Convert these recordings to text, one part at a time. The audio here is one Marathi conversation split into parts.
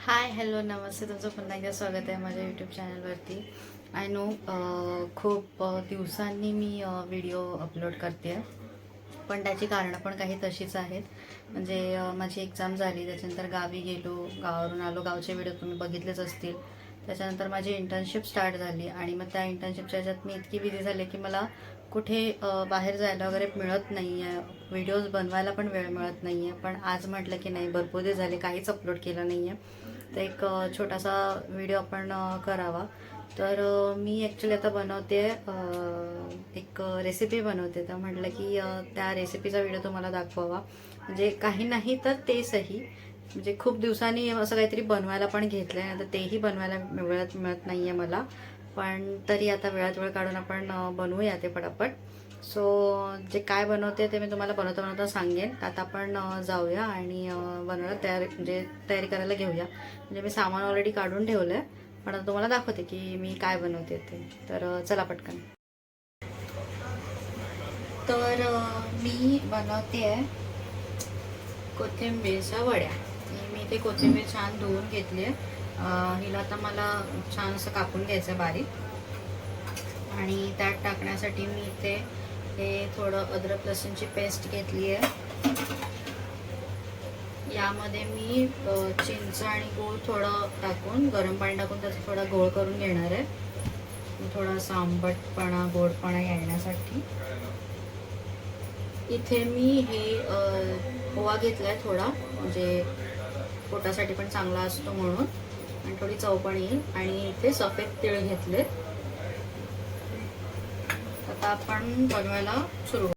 हाय हॅलो नमस्ते. तुमचं पुन्हा एकदा स्वागत आहे माझ्या यूट्यूब चॅनलवरती आय नो खूप दिवसांनी मी व्हिडिओ अपलोड करते पण त्याची कारणं पण काही तशीच आहेत. म्हणजे माझी एक्झाम झाली त्याच्यानंतर गावी गेलो गावावरून आलो. गावचे व्हिडिओ तुम्ही बघितलेच असतील. त्याच्यानंतर माझी इंटर्नशिप स्टार्ट झाली आणि मग त्या इंटर्नशिपच्या ह्याच्यात मी इतकी बिझी झाले की मला कुठे बाहेर जायला वगैरे मिळत नाही आहे व्हिडिओज बनवायला पण वेळ मिळत नाही आहे पण आज म्हटलं की नाही भरपूर दिवस झाले काहीच अपलोड केलं नाही आहे तर एक छोटासा व्हिडिओ आपण करावा. तर मी ॲक्च्युली आता बनवते एक रेसिपी बनवते. तर म्हटलं की त्या रेसिपीचा व्हिडिओ तुम्हाला दाखवावा. म्हणजे काही नाही तर तेचही म्हणजे खूप दिवसांनी असं काहीतरी बनवायला पण घेतलं आहे तर तेही बनवायला मिळत मिळत नाही आहे मला. पण तरी आता वेळात वेळ काढून आपण बनवूया ते पटापट. सो जे काय बनवते ते मी तुम्हाला बनवता बनवता सांगेन. आता आपण जाऊया आणि बनवायला तयार म्हणजे तयारी करायला घेऊया. म्हणजे मी सामान ऑलरेडी काढून ठेवलं आहे पण आता तुम्हाला दाखवते की मी काय बनवते ते. तर चला पटकन. तर मी बनवते आहे कोथिंबीरच्या वड्या. मी ते कोथिंबीर छान धुवून घेतली आहे. हिला आता मला छान असं कापून घ्यायचं आहे बारीक. आणि त्यात टाकण्यासाठी मी इथे हे थोडं अद्रक लसूणची पेस्ट घेतली आहे. यामध्ये मी चिंच आणि गूळ थोडं टाकून गरम पाणी टाकून त्याचा थोडा गोळ करून घेणार आहे. थोडा थोडासा आंबटपणा गोडपणा येण्यासाठी इथे मी हे पोवा घेतला आहे थोडा म्हणजे पोटासाठी पण चांगला असतो म्हणून. आणि थोडी चव पण येईल आणि इथे सफेद तीळ घेतले आता आपण बनवायला सुरू करू.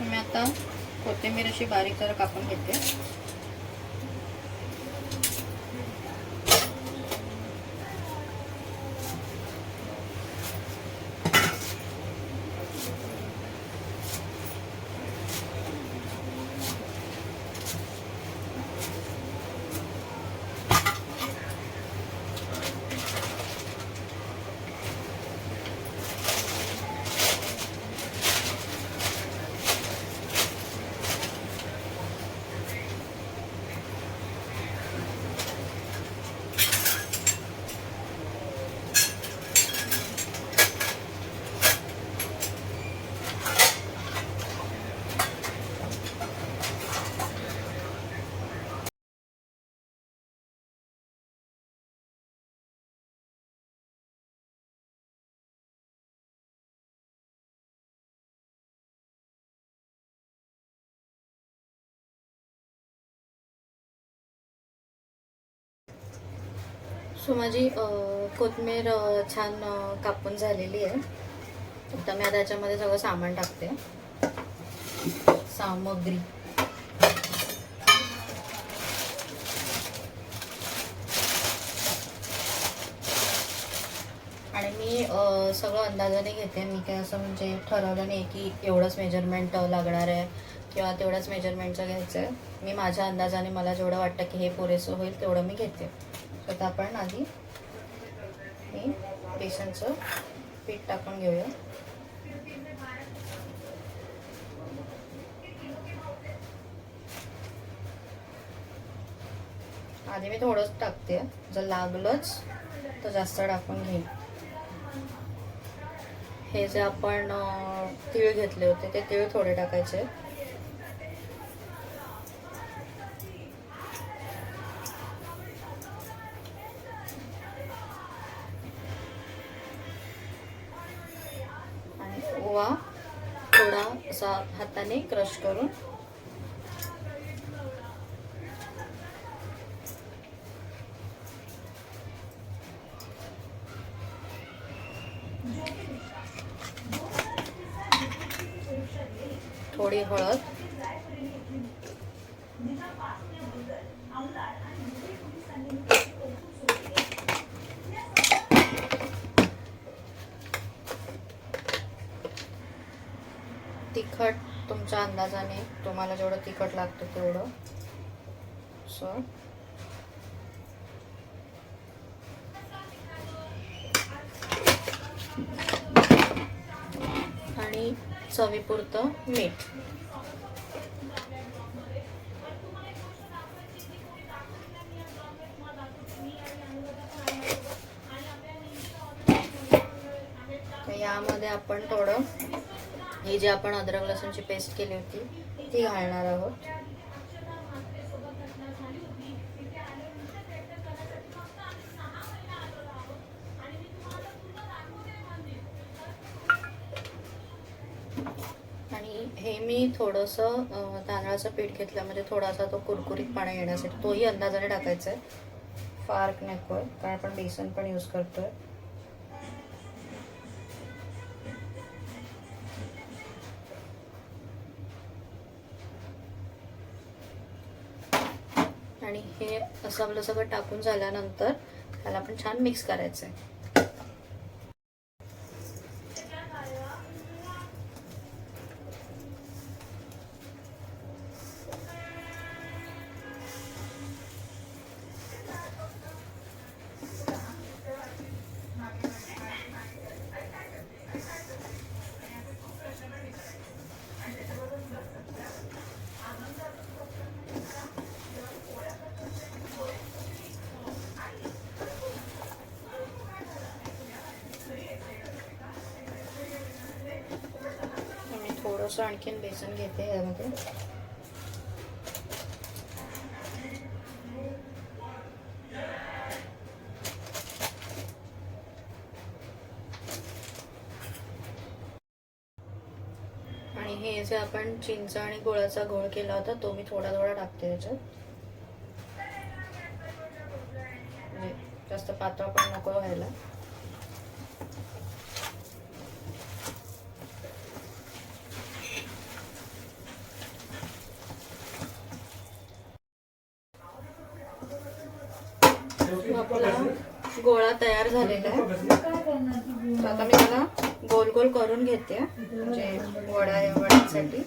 मी आता कोथिंबीर अशी बारीक जरा कापून घेते सो माझी कोथमीर छान कापून झालेली आहे. आता मी आता याच्यामध्ये सगळं सामान टाकते. सामग्री. आणि मी सगळं अंदाजाने घेते. मी काय असं म्हणजे ठरवलं नाही की एवढंच मेजरमेंट लागणार आहे किंवा तेवढ्याच मेजरमेंटचं घ्यायचं आहे मी माझ्या अंदाजाने मला जेवढं वाटतं की हे पुरेसं होईल तेवढं मी घेते. आता आपण आधी हे बेसनचं पीठ टाकून घेऊया. आधी मी थोडंच टाकते. जर लागलंच तर जास्त टाकून घेईन. हे जे आपण तीळ घेतले होते ते तीळ थोडे टाकायचे. हाताने क्रश करून. थोडी हळद. अंदाजाने तुम्हाला जेवढं तिखट लागतं तेवढं. सो आणि चवीपुरतं मीठ. यामध्ये आपण थोडं ही जी आपण अद्रक लसूणची पेस्ट केली होती ती घालणार आहोत. आणि हे मी थोडंसं तांदळाचं पीठ घेतलं म्हणजे थोडासा तो कुरकुरीत पाणी येण्यासाठी. तोही अंदाजाने टाकायचा आहे. फार नको आहे कारण आपण बेसन पण यूज करतोय. आणि हे असं आपलं सगळं टाकून झाल्यानंतर त्याला आपण छान मिक्स करायचं आहे थोडंसं आणखीन बेसन घेते यामध्ये. आणि हे जे आपण चिंच आणि गुळाचा घोळ केला होता तो मी थोडा थोडा टाकते याच्यात. म्हणजे जास्त पातळ पण नको व्हायला. आपला गोळा तयार झालेला आहे. आता मी त्याला गोल गोल करून घेते म्हणजे वडा वड्यांसाठी.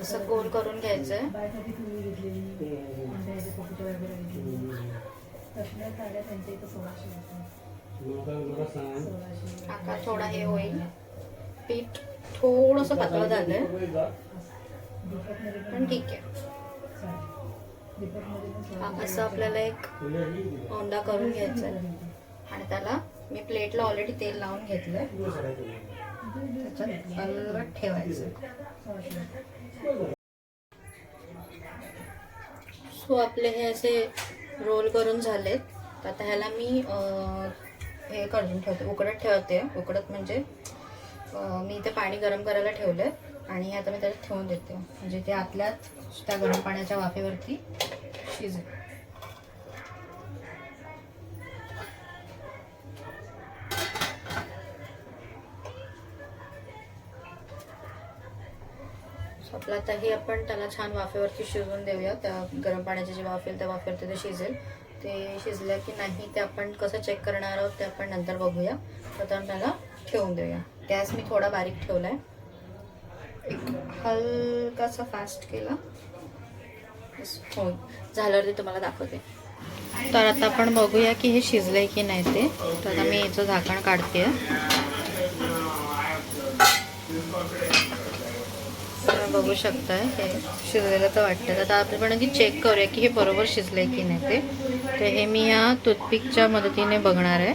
असं गोल करून घ्यायचं आहे मला आकार थोडा हे होईल. पीठ थोडंसं पातळ झालंय. पण ठीक आहे. असं आपल्याला एक ओंडा करून घ्यायचा आहे. आणि त्याला मी प्लेटला ऑलरेडी तेल लावून घेतलंय. त्याच्यात अलगट ठेवायचं सो आपले हे असे रोल करून झालेत. तर आता ह्याला मी हे करून ठेवते. उकडत ठेवते. उकडत म्हणजे मी इथे पाणी गरम करायला ठेवलंय. आणि आता मी त्याच्यात ठेवून देते. म्हणजे ते आतल्यात त्या गरम पाण्याच्या वाफेवरती शिजेल आपला आताही आपण त्याला छान वाफेवरती शिजवून देऊया. त्या गरम पाण्याची जे वाफेल त्या वाफेवरती ते शिजेल. ते शिजलं की नाही ते आपण कसं चेक करणार आहोत ते आपण नंतर बघूया. तर त्याला ठेवून देऊया. गॅस मी थोडा बारीक ठेवला आहे हलकासा फास्ट केला. होईल झाल्यावर ते तुम्हाला दाखवते. तर आता आपण बघूया की हे शिजलंय की नाही ते. तर आता मी याचं झाकण काढते. बघू शकताय हे शिजलेलं तर वाटतं आता आपण की चेक करूया की हे बरोबर शिजलंय की नाही ते. तर हे मी या टूथपिकच्या मदतीने बघणार आहे.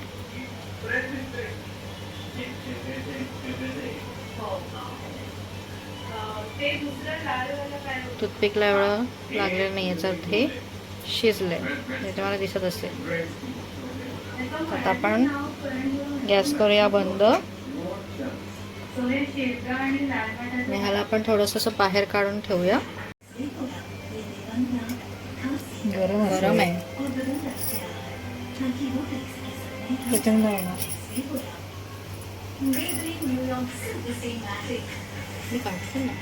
टूथपिकला एवढं लागलेलं नाही याचा अर्थ हे शिजलंय. हे तुम्हाला दिसत असेल. आता आपण गॅस करूया बंद. ह्याला आपण थोडंसं असं बाहेर काढून ठेवूया. गरम गरम आहे. प्रचंड आहे ना. मी काढते ना.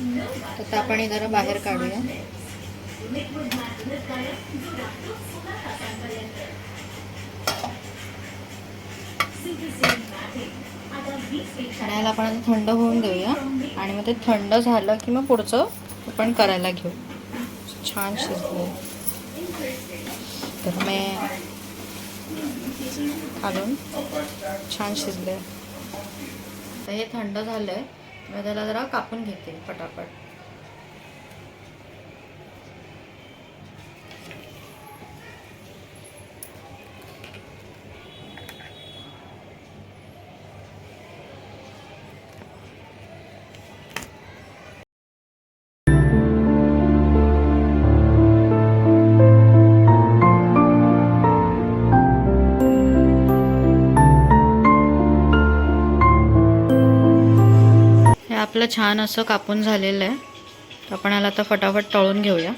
तर आपण जरा बाहेर काढूया. आणि याला आपण आता थंड होऊन देऊया. आणि मग ते थंड झालं की मग पुढचं आपण करायला घेऊ. छान शिजले तर मी घालून छान शिजले तर हे थंड झालं आहे त्याला जरा कापून घेते पटापट. आपलं छान असं कापून झालेलं आहे. आपण याला आता फटाफट तळून घेऊया.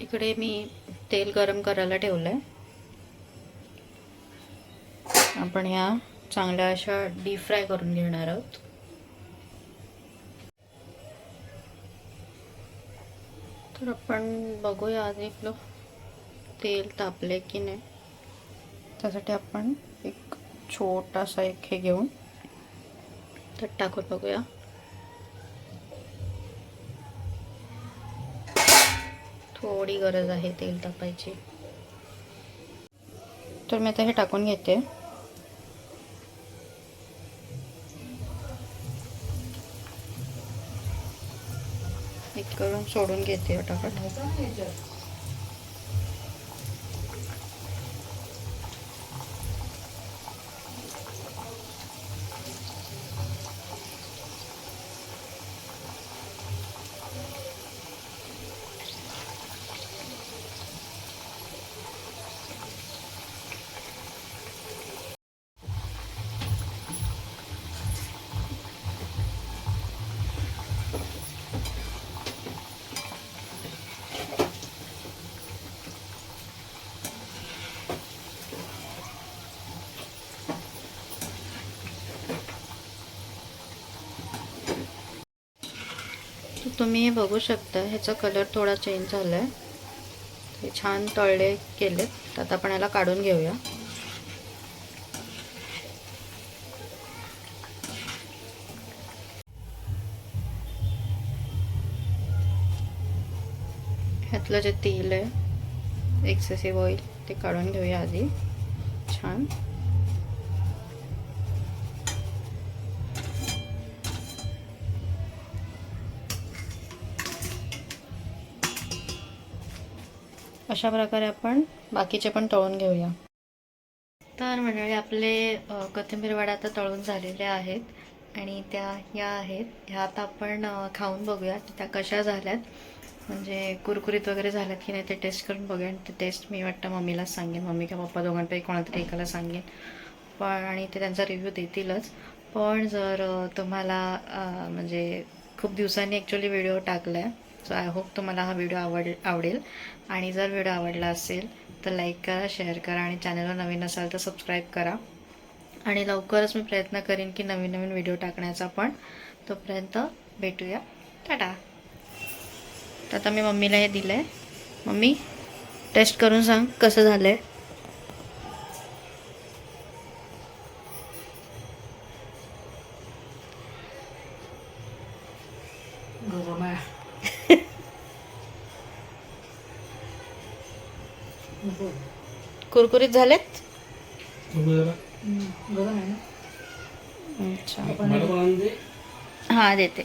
इकडे मी तेल गरम करायला ठेवलं आहे आपण या चांगल्या अशा डीप फ्राय करून घेणार आहोत. तर आपण बघूया आधी आपलं तेल तापले की नाही. त्यासाठी आपण छोटासा एक हे घेऊन. त्यात टाकून बघूया. थोडी गरज आहे तेल तापायची. तर मी आता हे टाकून घेते. एक करून सोडून घेते फटाफट. तुम्ही हे बघू शकता ह्याचा कलर थोडा चेंज झाला आहे हे छान तळले केलेत. तर आता आपण याला काढून घेऊया. ह्यातलं जे तेल आहे एक्सेसिव्ह ऑइल ते काढून घेऊया आधी. छान. अशा प्रकारे आपण बाकीचे पण तळून घेऊया. तर मंडळी आपले कोथिंबीर वडा आता तळून झालेले आहेत आणि त्या या आहेत. ह्या आता आपण खाऊन बघूया की त्या कशा झाल्यात. म्हणजे कुरकुरीत वगैरे झाल्यात की नाही ते टेस्ट करून बघूया आणि ते टेस्ट मी वाटतं मम्मीलाच सांगेन. मम्मी किंवा पप्पा दोघांपैकी कोणातरी एकाला सांगेन. पण आणि ते त्यांचा रिव्ह्यू देतीलच. पण जर तुम्हाला म्हणजे खूप दिवसांनी ॲक्च्युली व्हिडिओ टाकला आहे सो आय होप तुम्हाला हा व्हिडिओ आवड आवडेल. आणि जर व्हिडिओ आवडला असेल तर लाईक करा शेअर करा आणि चॅनलवर नवीन असाल तर सबस्क्राईब करा. आणि लवकरच मी प्रयत्न करीन की नवीन नवीन व्हिडिओ टाकण्याचा पण. तोपर्यंत भेटूया. टाटा. तर आता मी मम्मीला हे दिलं आहे मम्मी टेस्ट करून सांग कसं झालं आहे कुरकुरीत झालेत? अच्छा. हां देते.